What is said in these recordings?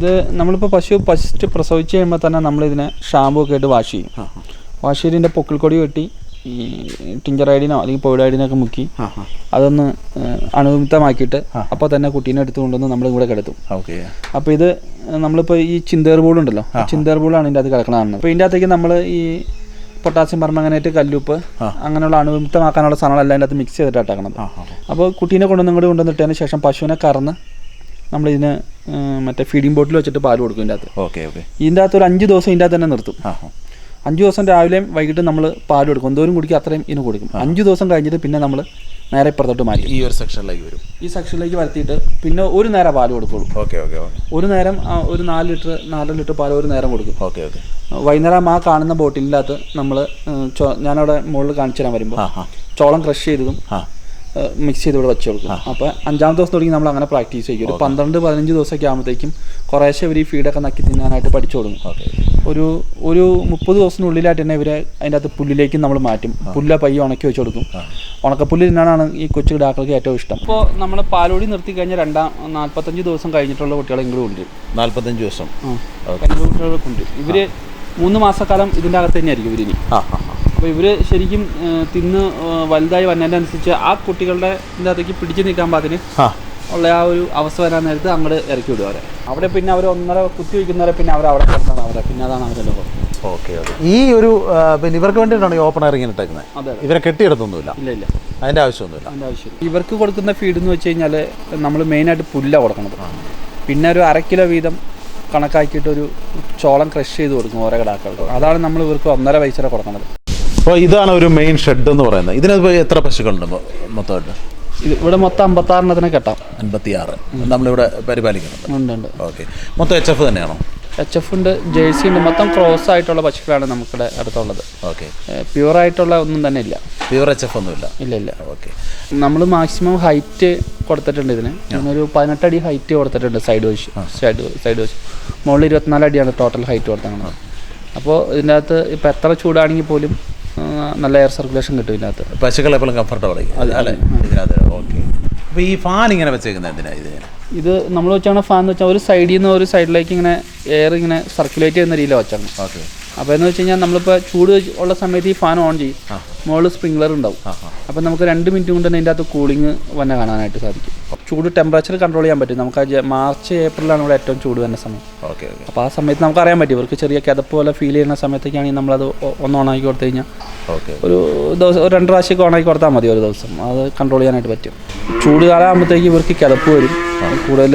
ഇത് നമ്മളിപ്പോൾ പശു ഫസ്റ്റ് പ്രസവിച്ച് കഴിയുമ്പോൾ തന്നെ നമ്മളിതിനെ ഷാമ്പു ഒക്കെ ആയിട്ട് വാഷ് ചെയ്യും. വാഷ് ചെയ്ത് ഇതിന്റെ പൊക്കിൾക്കൊടി വെട്ടി ഈ ടിഞ്ചറൈഡിനോ അല്ലെങ്കിൽ പൊയിഡൈഡിനൊക്കെ മുക്കി അതൊന്ന് അണുവിമുക്തമാക്കിയിട്ട് അപ്പോൾ തന്നെ കുട്ടീനെ എടുത്തു കൊണ്ടുവന്ന് നമ്മൾ ഇവിടെ കിടത്തും. ഓക്കെ. അപ്പോൾ ഇത് നമ്മളിപ്പോൾ ഈ ചിന്തേർ ബോളുണ്ടല്ലോ ചിന്തേർ ബോളാണ് ഇതിന്റെ അത് കിടക്കണതാണ് അപ്പോൾ ഇതിന്റെ അകത്തേക്ക് നമ്മൾ ഈ പൊട്ടാസ്യം പെർമംഗനേറ്റ് കല്ലുപ്പ് അങ്ങനെയുള്ള അണുവിമുക്തമാക്കാനുള്ള സാധനങ്ങളെല്ലാം അതിന്റെ അകത്ത് മിക്സ് ചെയ്തിട്ടാണ് അപ്പോൾ കുട്ടീനെ കൊണ്ടുവന്ന് ഇങ്ങോട്ട് കൊണ്ടുവന്നിട്ടതിന് ശേഷം പശുവിനെ കറന്ന് നമ്മളിതിന് മറ്റേ ഫീഡിംഗ് ബോട്ടിൽ വെച്ചിട്ട് പാൽ കൊടുക്കും ഇതിന്റെ അകത്ത്. Okay okay. ഇതിന്റെ അകത്ത് ഒരു അഞ്ച് ദിവസം ഇതിന്റെ അകത്ത് തന്നെ നിർത്തും. അഞ്ച് ദിവസം രാവിലെയും വൈകിട്ട് നമ്മൾ പാൽ കൊടുക്കും. എന്തോരം കുടിക്കും അത്രയും ഇതിന് കൊടുക്കും. അഞ്ച് ദിവസം കഴിഞ്ഞിട്ട് പിന്നെ നമ്മൾ നേരെ ഇപ്പുറത്തോട്ട് മാറ്റി ഈ ഒരു സെക്ഷനിലേക്ക് വരും. ഈ സെക്ഷനിലേക്ക് വരുത്തിയിട്ട് പിന്നെ ഒരു നേരം പാൽ കൊടുക്കുള്ളൂ. ഓക്കെ ഓക്കെ ഒരു നേരം ഒരു നാല് ലിറ്റർ നാലര ലിറ്റർ പാൽ ഒരു നേരം കൊടുക്കും. Okay okay. വൈകുന്നേരം ആ കാണുന്ന ബോട്ടിലിന്റെ അകത്ത് നമ്മൾ ഞാനവിടെ മുകളിൽ കാണിച്ചു തരാൻ വരുമ്പോൾ ചോളം ക്രഷ് ചെയ്തതും ആ മിക്സ് ചെയ്ത് ഇവിടെ വെച്ച് കൊടുക്കും അപ്പോൾ അഞ്ചാമത്തെ ദിവസം തുടങ്ങി നമ്മൾ അങ്ങനെ പ്രാക്ടീസ് ചെയ്യും. ഒരു പന്ത്രണ്ട് പതിനഞ്ച് ദിവസമൊക്കെ ആകുമ്പോഴത്തേക്കും കുറേശ്ശെ ഇവർ ഈ ഫീഡൊക്കെ നക്കി തിന്നാനായിട്ട് പഠിച്ചു തുടങ്ങും. ഒരു ഒരു മുപ്പത് ദിവസത്തിനുള്ളിലായിട്ട് തന്നെ ഇവരെ അതിന്റെ അകത്ത് പുല്ലിലേക്ക് നമ്മൾ മാറ്റും. പുല്ല പയ്യെ ഉണക്കി വെച്ച് കൊടുക്കും. ഉണക്കപ്പുല്ല് തിന്നാനാണ് ഈ കൊച്ചു കിടാക്കൾക്ക് ഏറ്റവും ഇഷ്ടം. ഇപ്പോൾ നമ്മൾ പാലോടി നിർത്തി കഴിഞ്ഞാൽ രണ്ടാം നാൽപ്പത്തഞ്ച് ദിവസം കഴിഞ്ഞിട്ടുള്ള കുട്ടികളെ ഇങ്ങോട്ട് നാൽപ്പത്തഞ്ച് നാല്പത്തഞ്ച് ദിവസം. കന്നഡ കുട്ടികളെ കൊണ്ടുവരും ഇവർ മൂന്ന് മാസക്കാലം ഇതിന്റെ അകത്ത് തന്നെയായിരിക്കും ഇവരിനി ആ ആ ആ. അപ്പോൾ ഇവർ ശരിക്കും തിന്ന് വലുതായി വന്നതിനനുസരിച്ച് ആ കുട്ടികളുടെ ഇതിന്റെ അകത്തേക്ക് പിടിച്ചു നിൽക്കാൻ പാകത്തിന് ആ ഉള്ള ആ ഒരു അവസ്ഥ വരാൻ നേരത്ത് അങ്ങോട്ട് ഇറക്കി വിടും അവരെ. അവിടെ പിന്നെ അവർ ഒന്നര കുത്തി വയ്ക്കുന്നവരെ പിന്നെ അവർ അവിടെ കിടന്നാണ് അവരെ. പിന്നെ അതാണ് അവരുടെ ലോകം. Okay okay. ഈ ഒരു പിന്നെ ഇവർക്ക് വേണ്ടിയിട്ടാണ് ഈ ഓപ്പൺ എയർ ഇങ്ങനെ ഇട്ടേക്കുന്നത്. ഇവരെ കെട്ടിയെടുത്തൊന്നുമില്ല. ഇല്ല ഇല്ല. അതിന്റെ ആവശ്യമൊന്നുമില്ല. അതിന്റെ ആവശ്യം ഇവർക്ക് കൊടുക്കുന്ന ഫീഡ് എന്ന് വെച്ച് കഴിഞ്ഞാൽ നമ്മൾ മെയിനായിട്ട് പുല്ല കൊടുക്കുന്നത് പിന്നെ ഒരു അര കിലോ വീതം കണക്കാക്കിയിട്ട് ഒരു ചോളം ക്രഷ് ചെയ്ത് കൊടുക്കും ഓരോ കിടാക്കളുടെ അതാണ് നമ്മൾ ഇവർക്ക് ഒന്നര പൈസ കൊടുക്കുന്നത്. അപ്പോൾ ഇതാണ് ഒരു മെയിൻ ഷെഡ് എന്ന് പറയുന്നത്. ഇതിന് എത്ര പശുക്കളുണ്ട് മൊത്തമായിട്ട്? ഇവിടെ മൊത്തം അമ്പത്താറിനത്തിനെ കെട്ടാം. അൻപത്തിയാറ് നമ്മളിവിടെ പരിപാലിക്കുന്നുണ്ട്. ഓക്കെ. മൊത്തം എച്ച് എഫ് തന്നെയാണോ? എച്ച് എഫ് ഉണ്ട് ജേഴ്സി ഉണ്ട്. മൊത്തം ക്രോസ് ആയിട്ടുള്ള പശുക്കളാണ് നമുക്കിവിടെ അടുത്തുള്ളത്. ഓക്കെ. പ്യുവർ ആയിട്ടുള്ള ഒന്നും തന്നെ ഇല്ല. പ്യുവർ എച്ച് എഫ് ഒന്നും ഇല്ല. ഇല്ല ഇല്ല. ഓക്കെ. നമ്മൾ മാക്സിമം ഹൈറ്റ് കൊടുത്തിട്ടുണ്ട് ഇതിന്. ഒരു പതിനെട്ടടി ഹൈറ്റ് കൊടുത്തിട്ടുണ്ട് സൈഡ് വശ്. സൈഡ് സൈഡ് വശ്. മുകളിൽ ഇരുപത്തിനാല് അടിയാണ് ടോട്ടൽ ഹൈറ്റ് കൊടുത്തത് അപ്പോൾ ഇതിന്റെ അകത്ത് ഇപ്പോൾ എത്ര ചൂടാണെങ്കിൽ പോലും നല്ല എയർ സർക്കുലേഷൻ കിട്ടും ഇതിനകത്ത്. പശുക്കൾ എപ്പോഴും കംഫർട്ടബിൾ അല്ലേ? ഇതിനകത്ത് ഓക്കെ അപ്പോൾ ഈ ഫാൻ ഇങ്ങനെ വെച്ചേക്കുന്നത് എന്തിനാ ഇത്? ഇത് നമ്മൾ വെച്ചാണ് ഫാൻ എന്ന് വെച്ചാൽ ഒരു സൈഡിൽ നിന്ന് ഒരു സൈഡിലേക്ക് ഇങ്ങനെ എയർ ഇങ്ങനെ സർക്കുലേറ്റ് ചെയ്യുന്ന രീതിയിലാണ് വെച്ചാണ് ഓക്കെ അപ്പോൾ എന്ന് വെച്ച് കഴിഞ്ഞാൽ നമ്മളിപ്പോൾ ചൂട് ഉള്ള സമയത്ത് ഈ ഫാൻ ഓൺ ചെയ്യും. മുകളിൽ സ്പ്രിംഗ്ലർ ഉണ്ടാവും. അപ്പോൾ നമുക്ക് രണ്ട് മിനിറ്റ് കൊണ്ട് തന്നെ ഇതിന്റെ അകത്ത് കൂളിംഗ് വന്നെ കാണാനായിട്ട് സാധിക്കും. ചൂട് ടെമ്പറേച്ചർ കൺട്രോൾ ചെയ്യാൻ പറ്റും. നമുക്ക് മാർച്ച് ഏപ്രിലാണ് ഇവിടെ ഏറ്റവും ചൂട് വരുന്ന സമയം. ഓക്കെ അപ്പോൾ ആ സമയത്ത് നമുക്ക് അറിയാൻ പറ്റും. ഇവർക്ക് ചെറിയ കിതപ്പ് പോലെ ഫീൽ ചെയ്യുന്ന സമയത്തേക്കാണെങ്കിൽ നമ്മളത് ഒന്ന് ഓണാക്കി കൊടുത്തു കഴിഞ്ഞാൽ ഓക്കെ. ഒരു ദിവസം ഒരു രണ്ട് പ്രാവശ്യമൊക്കെ ഓണാക്കി കൊടുത്താൽ മതി ഒരു ദിവസം. അത് കൺട്രോൾ ചെയ്യാനായിട്ട് പറ്റും. ചൂട് കാലാകുമ്പോഴത്തേക്ക് ഇവർക്ക് കിതപ്പ് വരും. കൂടുതൽ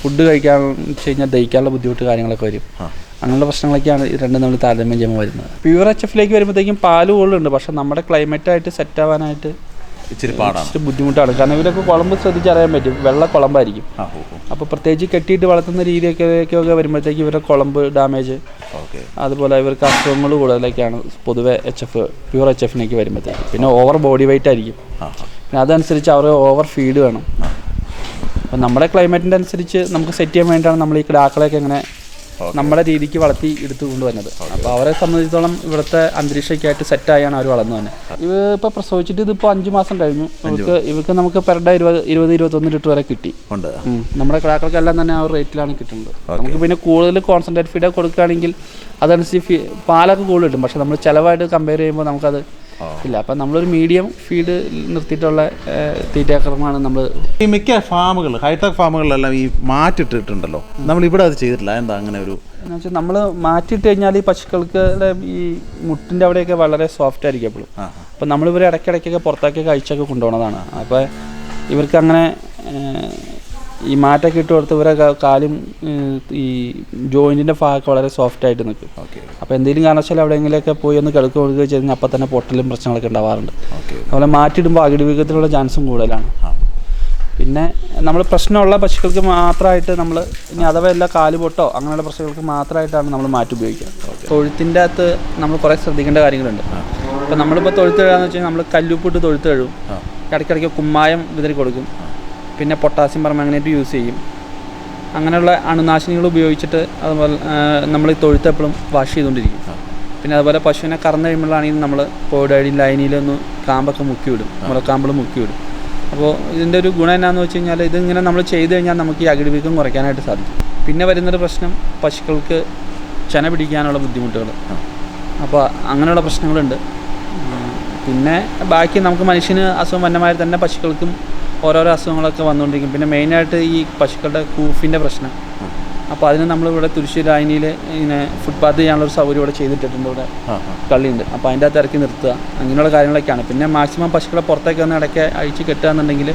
ഫുഡ് കഴിക്കാൻ വെച്ച് കഴിഞ്ഞാൽ ദഹിക്കാനുള്ള ബുദ്ധിമുട്ട് കാര്യങ്ങളൊക്കെ വരും. അങ്ങനെയുള്ള പ്രശ്നങ്ങളൊക്കെയാണ് ഇത് രണ്ടും നമ്മൾ താരതമ്യം ചെയ്യുമ്പോൾ വരുന്നത്. പ്യൂർ എച്ച് എഫിലേക്ക് വരുമ്പോഴത്തേക്കും പാൽ കൂടുതലുണ്ട്. പക്ഷേ നമ്മുടെ ക്ലൈമറ്റായിട്ട് സെറ്റ് ആവാനായിട്ട് ഇച്ചിരി പാടാണ്. ബുദ്ധിമുട്ടാണ്. കാരണം ഇവരൊക്കെ കുളമ്പ് ശ്രദ്ധിച്ചറിയാൻ പറ്റും. വെള്ള കുളമ്പായിരിക്കും. അപ്പോൾ പ്രത്യേകിച്ച് കെട്ടിയിട്ട് വളർത്തുന്ന രീതിയൊക്കെ വരുമ്പോഴത്തേക്ക് ഇവരുടെ കുളമ്പ് ഡാമേജ് അതുപോലെ ഇവർക്ക് അസുഖങ്ങൾ കൂടുതലൊക്കെയാണ് പൊതുവെ എച്ച് എഫ് പ്യൂർ എച്ച് എഫിനേക്ക് വരുമ്പോഴത്തേക്ക്. പിന്നെ ഓവർ ബോഡി വെയിറ്റ് ആയിരിക്കും. പിന്നെ അതനുസരിച്ച് അവർ ഓവർ ഫീഡ് വേണം. അപ്പം നമ്മുടെ ക്ലൈമറ്റിന്റെ അനുസരിച്ച് നമുക്ക് സെറ്റ് ചെയ്യാൻ വേണ്ടിയിട്ടാണ് നമ്മൾ ഈ കിടാക്കളെയൊക്കെ ഇങ്ങനെ നമ്മുടെ രീതിക്ക് വളർത്തി എടുത്തു കൊണ്ടുവന്നത് അപ്പോൾ അവരെ സംബന്ധിച്ചിടത്തോളം ഇവിടുത്തെ അന്തരീക്ഷയ്ക്കായിട്ട് സെറ്റായാണ് അവർ വളർന്നു തന്നെ. ഇവ ഇപ്പോൾ പ്രസവിച്ചിട്ട് ഇതിപ്പോൾ അഞ്ച് മാസം കഴിഞ്ഞു. ഇവർക്ക് ഇവർക്ക് നമുക്ക് പെർ ഡേ ഇരുപത് ഇരുപത് ഇരുപത്തൊന്ന് ലിറ്റർ വരെ കിട്ടി. ഉണ്ട്. നമ്മുടെ കിടാക്കൾക്കെല്ലാം തന്നെ ആ റേറ്റിലാണ് കിട്ടുന്നത്. നമുക്ക് പിന്നെ കൂടുതൽ കോൺസെൻട്രേറ്റ് ഫീഡ് കൊടുക്കുകയാണെങ്കിൽ അതനുസരിച്ച് ഫീ പാലൊക്കെ കൂടുതൽ കിട്ടും. പക്ഷെ നമ്മൾ ചിലവായിട്ട് കമ്പയർ ചെയ്യുമ്പോൾ നമുക്കത് ഇല്ല അപ്പം നമ്മളൊരു മീഡിയം ഫീഡ് നിർത്തിയിട്ടുള്ള തീറ്റാക്രമമാണ് നമ്മൾ ഈ മിക്ക ഫാമുകൾ ഹൈടെക് ഫാമുകളിലെല്ലാം ഈ മാറ്റിട്ടിട്ടുണ്ടല്ലോ. നമ്മൾ ഇവിടെ അത് ചെയ്തിട്ടില്ല. എന്താ അങ്ങനെ ഒരു എന്നുവെച്ചാൽ നമ്മൾ മാറ്റിയിട്ട് കഴിഞ്ഞാൽ ഈ പശുക്കൾക്ക് ഈ മുട്ടിന്റെ അവിടെയൊക്കെ വളരെ സോഫ്റ്റ് ആയിരിക്കും എപ്പോഴും അപ്പം നമ്മളിവരെ ഇടയ്ക്കിടയ്ക്കൊക്കെ പുറത്താക്കി കഴിച്ചൊക്കെ കൊണ്ടുപോകുന്നതാണ് അപ്പോൾ ഇവർക്ക് അങ്ങനെ ഈ മാറ്റൊക്കെ ഇട്ട് കൊടുത്ത് ഇവരെ കാലും ഈ ജോയിന്റിന്റെ ഭാഗമൊക്കെ വളരെ സോഫ്റ്റ് ആയിട്ട് നിൽക്കും. ഓക്കെ. അപ്പോൾ എന്തെങ്കിലും കാരണവശാലും എവിടെയെങ്കിലുമൊക്കെ പോയി ഒന്ന് കിടക്കുക കൊടുക്കുക ചെയ്ത് കഴിഞ്ഞാൽ അപ്പം തന്നെ പൊട്ടലും പ്രശ്നങ്ങളൊക്കെ ഉണ്ടാവാറുണ്ട്. ഓക്കെ. അതുപോലെ മാറ്റിയിടുമ്പോൾ അകിടിവീക്കത്തിനുള്ള ചാൻസും കൂടുതലാണ്. പിന്നെ നമ്മൾ പ്രശ്നമുള്ള പശുക്കൾക്ക് മാത്രമായിട്ട് നമ്മൾ ഇനി അഥവാ എല്ലാ കാലുപൊട്ടോ അങ്ങനെയുള്ള പ്രശ്നങ്ങൾക്ക് മാത്രമായിട്ടാണ് നമ്മൾ മാറ്റി ഉപയോഗിക്കുക. തൊഴുത്തിന്റെ അകത്ത് നമ്മൾ കുറേ ശ്രദ്ധിക്കേണ്ട കാര്യങ്ങളുണ്ട്. അപ്പോൾ നമ്മളിപ്പോൾ തൊഴുത്ത് കഴുകാന്ന് വെച്ചാൽ നമ്മൾ കല്ലുപ്പിട്ട് തൊഴുത്ത് കഴുകും ഇടയ്ക്കിടയ്ക്ക് കുമ്മായം വിതറി കൊടുക്കും. പിന്നെ പൊട്ടാസ്യം പെർമാംഗനേറ്റ് യൂസ് ചെയ്യും. അങ്ങനെയുള്ള അണുനാശിനികൾ ഉപയോഗിച്ചിട്ട് അതുപോലെ നമ്മൾ ഈ തൊഴുത്ത് എപ്പോഴും വാഷ് ചെയ്തുകൊണ്ടിരിക്കും. പിന്നെ അതുപോലെ പശുവിനെ കറന്നു കഴിയുമ്പോഴാണെങ്കിൽ നമ്മൾ പോയിഡൈഡിൻ ലൈനിലൊന്ന് കാമ്പൊക്കെ മുക്കി വിടും മുളക്കാമ്പിൾ മുക്കി വിടും അപ്പോൾ ഇതിന്റെ ഒരു ഗുണം എന്നാന്ന് വെച്ച് കഴിഞ്ഞാൽ ഇതിങ്ങനെ നമ്മൾ ചെയ്തു കഴിഞ്ഞാൽ നമുക്ക് ഈ അകിടിവീക്കം കുറയ്ക്കാനായിട്ട് സാധിക്കും. പിന്നെ വരുന്നൊരു പ്രശ്നം പശുക്കൾക്ക് ചെന പിടിക്കാനുള്ള ബുദ്ധിമുട്ടുകൾ. അപ്പോൾ അങ്ങനെയുള്ള പ്രശ്നങ്ങളുണ്ട്. പിന്നെ ബാക്കി നമുക്ക് മനുഷ്യന് അസുഖം വന്നമാതിരി തന്നെ പശുക്കൾക്കും ഓരോരോ അസുഖങ്ങളൊക്കെ വന്നുകൊണ്ടിരിക്കും. പിന്നെ മെയിനായിട്ട് ഈ പശുക്കളുടെ കൂഫിന്റെ പ്രശ്നം. അപ്പോൾ അതിന് നമ്മളിവിടെ തുരിശ്ശൂർ ലായനിയിൽ ഇങ്ങനെ ഫുട്പാത്ത് ചെയ്യാനുള്ള ഒരു സൗകര്യം ഇവിടെ ചെയ്തിട്ടിട്ടുണ്ട് ഇവിടെ. കള്ളിയുണ്ട്. അപ്പോൾ അതിന്റെ അകത്ത് ഇറക്കി നിർത്തുക. അങ്ങനെയുള്ള കാര്യങ്ങളൊക്കെയാണ്. പിന്നെ മാക്സിമം പശുക്കളെ പുറത്തേക്ക് വന്ന് ഇടയ്ക്ക് അഴിച്ച് കെട്ടുക എന്നുണ്ടെങ്കിൽ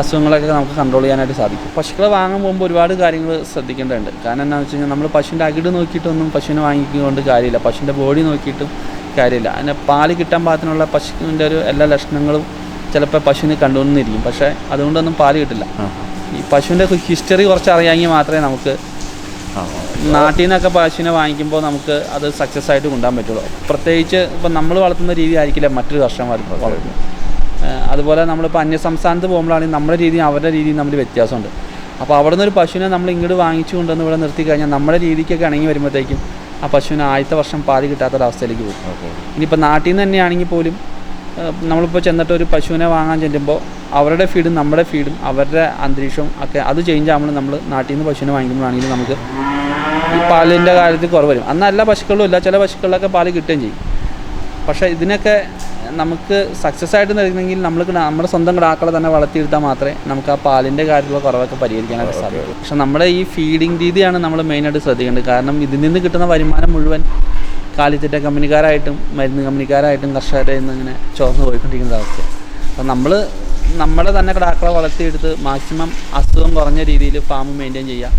അസുഖങ്ങളൊക്കെ നമുക്ക് കൺട്രോൾ ചെയ്യാനായിട്ട് സാധിക്കും. പശുക്കളെ വാങ്ങാൻ പോകുമ്പോൾ ഒരുപാട് കാര്യങ്ങൾ ശ്രദ്ധിക്കേണ്ടതുണ്ട്. കാരണം എന്താണെന്ന് വെച്ച് കഴിഞ്ഞാൽ നമ്മൾ പശുവിന്റെ അകിട് നോക്കിയിട്ടൊന്നും പശുവിനെ വാങ്ങിക്കൊണ്ട് കാര്യമില്ല. പശുവിന്റെ ബോഡി നോക്കിയിട്ടും കാര്യമില്ല. അതിന് പാൽ കിട്ടാൻ പാകത്തിനുള്ള പശുവിന്റെ ഒരു എല്ലാ ലക്ഷണങ്ങളും ചിലപ്പോൾ പശുവിനെ കണ്ടുകൊണ്ടിരിക്കും പക്ഷേ അതുകൊണ്ടൊന്നും പാൽ കിട്ടില്ല. ഈ പശുവിന്റെ ഹിസ്റ്ററി കുറച്ച് അറിയാമെങ്കിൽ മാത്രമേ നമുക്ക് നാട്ടിൽ നിന്നൊക്കെ പശുവിനെ വാങ്ങിക്കുമ്പോൾ നമുക്ക് അത് സക്സസ് ആയിട്ട് കൊണ്ടുപോകാൻ പറ്റുള്ളൂ. പ്രത്യേകിച്ച് ഇപ്പം നമ്മൾ വളർത്തുന്ന രീതി ആയിരിക്കില്ല മറ്റൊരു കർഷകന്മാർ വളർത്തുന്നത്. അതുപോലെ നമ്മളിപ്പോൾ അന്യ സംസ്ഥാനത്ത് പോകുമ്പോഴാണെങ്കിൽ നമ്മുടെ രീതിയും അവരുടെ രീതിയും തമ്മിൽ വ്യത്യാസമുണ്ട്. അപ്പോൾ അവിടെ നിന്ന് ഒരു പശുവിനെ നമ്മൾ ഇങ്ങോട്ട് വാങ്ങിച്ചു കൊണ്ടുവന്ന് ഇവിടെ നിർത്തി കഴിഞ്ഞാൽ നമ്മുടെ രീതിക്കൊക്കെ ഇണങ്ങി വരുമ്പോഴത്തേക്കും ആ പശുവിന് ആദ്യത്തെ വർഷം പാൽ കിട്ടാത്തൊരവസ്ഥയിലേക്ക് പോകും. ഇനിയിപ്പോൾ നാട്ടിൽ നിന്ന് തന്നെയാണെങ്കിൽ പോലും നമ്മളിപ്പോൾ ചെന്നിട്ട് ഒരു പശുവിനെ വാങ്ങാൻ ചെല്ലുമ്പോൾ അവരുടെ ഫീഡും നമ്മുടെ ഫീഡും അവരുടെ അന്തരീക്ഷവും ഒക്കെ അത് ചേഞ്ച് ആകുമ്പോൾ നമ്മൾ നാട്ടിൽ നിന്ന് പശുവിനെ വാങ്ങിക്കുമ്പോഴാണെങ്കിൽ നമുക്ക് ഈ പാലിന്റെ കാര്യത്തിൽ കുറവ് വരും. അന്ന് എല്ലാ പശുക്കളും ഇല്ല. ചില പശുക്കളിലൊക്കെ പാൽ കിട്ടുകയും ചെയ്യും. പക്ഷേ ഇതിനൊക്കെ നമുക്ക് സക്സസ് ആയിട്ട് നൽകണമെങ്കിൽ നമ്മൾ നമ്മുടെ സ്വന്തം കിടാക്കളെ തന്നെ വളർത്തിയെടുത്താൽ മാത്രമേ നമുക്ക് ആ പാലിന്റെ കാര്യത്തിലുള്ള കുറവൊക്കെ പരിഹരിക്കാനൊക്കെ സാധിക്കൂ. പക്ഷേ നമ്മുടെ ഈ ഫീഡിങ് രീതിയാണ് നമ്മൾ മെയിനായിട്ട് ശ്രദ്ധിക്കേണ്ടത്. കാരണം ഇതിൽ നിന്ന് കിട്ടുന്ന വരുമാനം മുഴുവൻ കാലിത്തീറ്റ കമ്പനിക്കാരായിട്ടും മരുന്ന് കമ്പനിക്കാരായിട്ടും കർഷകരെ നിന്ന് ഇങ്ങനെ ചോർന്ന് പോയിക്കൊണ്ടിരിക്കുന്ന അവസ്ഥ അപ്പം നമ്മൾ നമ്മുടെ തന്നെ കിടാക്കളെ വളർത്തിയെടുത്ത് മാക്സിമം അസുഖം കുറഞ്ഞ രീതിയിൽ ഫാം മെയിന്റെയിൻ ചെയ്യുക.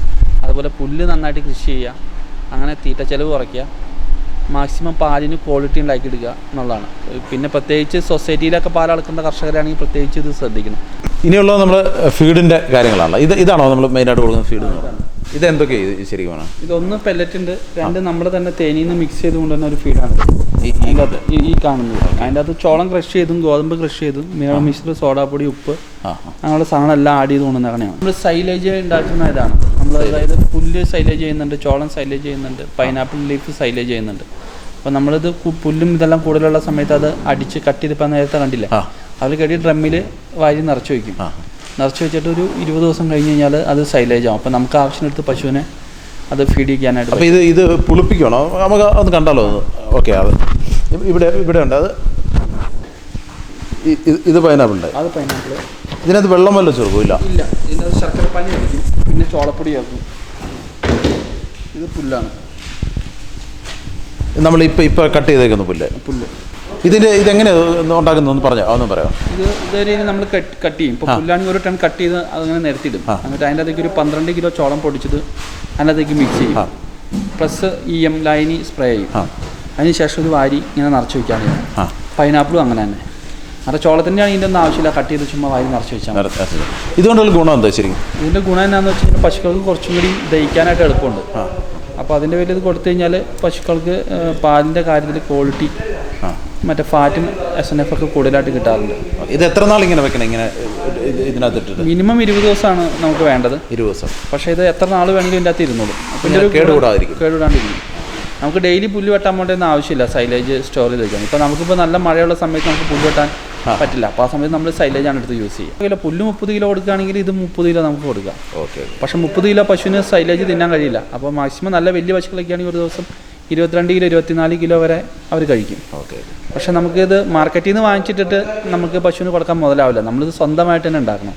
അതുപോലെ പുല്ല് നന്നായിട്ട് കൃഷി ചെയ്യുക. അങ്ങനെ തീറ്റ ചെലവ് കുറയ്ക്കുക. മാക്സിമം പാലിന് ക്വാളിറ്റി ഉണ്ടാക്കിയെടുക്കുക എന്നുള്ളതാണ്. പിന്നെ പ്രത്യേകിച്ച് സൊസൈറ്റിയിലൊക്കെ പാൽ അളക്കുന്ന കർഷകരാണെങ്കിൽ പ്രത്യേകിച്ച് ഇത് ശ്രദ്ധിക്കണം. ഇനിയുള്ളത് നമ്മൾ ഫീഡിന്റെ കാര്യങ്ങളാണ് ഇത് ഇതാണോ നമ്മൾ മെയിനായിട്ട് കൊടുക്കുന്ന ഫീഡ് ഇത് എന്തൊക്കെയാണ് ഇത് ശരിക്കും ഇതൊന്ന് പെല്ലറ്റ് ഉണ്ട്. രണ്ട് നമ്മൾ തന്നെ തേനിയിൽ നിന്ന് മിക്സ് ചെയ്ത് കൊണ്ടുവന്ന ഒരു ഫീഡാണ് ഈ- കാണുന്നത്. അതിന്റെ അകത്ത് ചോളം ക്രഷ് ചെയ്തും ഗോതമ്പ് ക്രഷ് ചെയ്തും മേള മിശ്രം സോഡാപ്പൊടി ഉപ്പ് അങ്ങനെയുള്ള സാധനം എല്ലാം ആഡ് ചെയ്ത് കൊണ്ടുവന്നതാണ് നമ്മൾ സൈലേജ് ഉണ്ടാക്കുന്ന ഇതാണ്. നമ്മൾ അതായത് പുല്ല് സൈലേജ് ചെയ്യുന്നുണ്ട് ചോളം സൈലേജ് ചെയ്യുന്നുണ്ട് പൈനാപ്പിൾ ലീഫ് സൈലേജ് ചെയ്യുന്നുണ്ട്. അപ്പോൾ നമ്മളിത് പുല്ലും ഇതെല്ലാം കൂടുതലുള്ള സമയത്ത് അത് അടിച്ച് കട്ട് ചെയ്തിപ്പോൾ നേരത്തെ കണ്ടില്ല. അതിൽ കെട്ടി ഡ്രമ്മിൽ വാരി നിറച്ച് വയ്ക്കും നിറച്ച് വെച്ചിട്ട് ഒരു ഇരുപത് ദിവസം കഴിഞ്ഞ് കഴിഞ്ഞാൽ അത് സൈലേജ് ആവും. അപ്പോൾ നമുക്ക് ആവശ്യമെടുത്ത് പശുവിനെ അത് ഫീഡ് ചെയ്യാനായിട്ട് അപ്പോൾ ഇത് ഇത് പുളിപ്പിക്കണോ നമുക്ക് ഒന്ന് കണ്ടാലോ ഓക്കെ അത് ഇവിടെ ഇവിടെ ഉണ്ട്. അത് ഇത് പൈനാപ്പിൾ ഉണ്ട് അത് പൈനാപ്പിൾ ഇതിനകത്ത് വെള്ളം വല്ലതും ചെറുക്കില്ല ഇല്ല. ശർക്കരപ്പാനി പിന്നെ ചോളപ്പൊടി ചേർക്കും ഇത് പുല്ലാണ്. നമ്മൾ ഇപ്പോൾ ഇപ്പോൾ കട്ട് ചെയ്തേക്കുന്ന പുല്ല്. പുല്ല്. ഇതിന്റെ ഇതെങ്ങനെയാണ് ഉണ്ടാക്കുന്നതെന്ന് പറഞ്ഞോ? അതൊന്നും പറയാം ഇത് ഇതേ നമ്മൾ കട്ട് ചെയ്യും. ഇപ്പോൾ പുല്ലാണെങ്കിൽ ഒരു ടൺ കട്ട് ചെയ്ത് അതങ്ങനെ നിരത്തിയിടും. എന്നിട്ട് അതിന്റെ അകത്തേക്ക് ഒരു പന്ത്രണ്ട് കിലോ ചോളം പൊടിച്ചത് അതിനകത്തേക്ക് മിക്സ് ചെയ്യും. പ്ലസ് ഇ എം ലൈനി സ്പ്രേ ചെയ്യും. അതിന് ശേഷം ഒരു വാരി ഇങ്ങനെ നിറച്ച് വെക്കാൻ പൈനാപ്പിളും അങ്ങനെ തന്നെ. അത് ചോളത്തിന്റെ ആണ് ഇതിന്റെ ഒന്നും ആവശ്യമില്ല. കട്ട് ചെയ്ത് ചുമ്മാ വായിൽ നിറച്ച് വെച്ചാൽ മതി. ഇതുകൊണ്ടുള്ള ഗുണം എന്താ ശരിക്കും? ഇതിന്റെ ഗുണം എന്നാന്ന് വെച്ച് കഴിഞ്ഞാൽ പശുക്കൾക്ക് കുറച്ചും കൂടി ദഹിക്കാനായിട്ട് എളുപ്പമുണ്ട്. അപ്പോൾ അതിന്റെ പേരിൽ ഇത് കൊടുത്തു കഴിഞ്ഞാൽ പശുക്കൾക്ക് ഏഹ്, പാലിന്റെ കാര്യത്തിൽ ക്വാളിറ്റി ആ. മറ്റേ ഫാറ്റും എസ് എൻ എഫ് ഒക്കെ കൂടുതലായിട്ട് കിട്ടാറുണ്ട്. ഇത് എത്ര നാൾ ഇങ്ങനെ വെക്കണം? ഇങ്ങനെ ഇത് ഇതിനകത്ത് ഇട്ടിട്ട് മിനിമം ഇരുപത് ദിവസമാണ് നമുക്ക് വേണ്ടത്. ഇരുപത് ദിവസം. പക്ഷേ ഇത് എത്ര നാൾ വേണമെങ്കിലും ഇതിന്റെ അകത്ത് ഇരുന്നോളും. അപ്പോൾ ഇങ്ങനെ കേടുകൂടാതിരിക്കും. കേടുകൂടാണ്ടിരിക്കും. നമുക്ക് ഡെയിലി പുല്ല് വെട്ടാൻ വേണ്ടിയൊന്നും ആവശ്യമില്ല. സൈലേജ് സ്റ്റോർ ചെയ്ത് വെക്കാൻ. ഇപ്പോൾ നമുക്കിപ്പോൾ നല്ല മഴയുള്ള സമയത്ത് നമുക്ക് പുല്ല് വെട്ടാൻ പറ്റില്ല. അപ്പോൾ ആ സമയത്ത് നമ്മൾ സൈലേജ് ആണ് എടുത്ത് യൂസ് ചെയ്യുക. കിലോ പുല്ല് മുപ്പത് കിലോ കൊടുക്കുകയാണെങ്കിൽ ഇത് മുപ്പത് കിലോ നമുക്ക് കൊടുക്കാം. ഓക്കെ പക്ഷേ മുപ്പത് കിലോ പശുവിന് സൈലേജ് തിന്നാൻ കഴിയില്ല. അപ്പോൾ മാക്സിമം നല്ല വലിയ പശുക്കളൊക്കെ ആണെങ്കിൽ ഒരു ദിവസം ഇരുപത്തിരണ്ട് കിലോ ഇരുപത്തിനാല് കിലോ വരെ അവർ കഴിക്കും. ഓക്കെ പക്ഷെ നമുക്കിത് മാർക്കറ്റിൽ നിന്ന് വാങ്ങിച്ചിട്ടിട്ട് നമുക്ക് പശുവിന് കൊടുക്കാൻ മുതലാവില്ല. നമ്മളിത് സ്വന്തമായിട്ട് തന്നെ ഉണ്ടാക്കണം.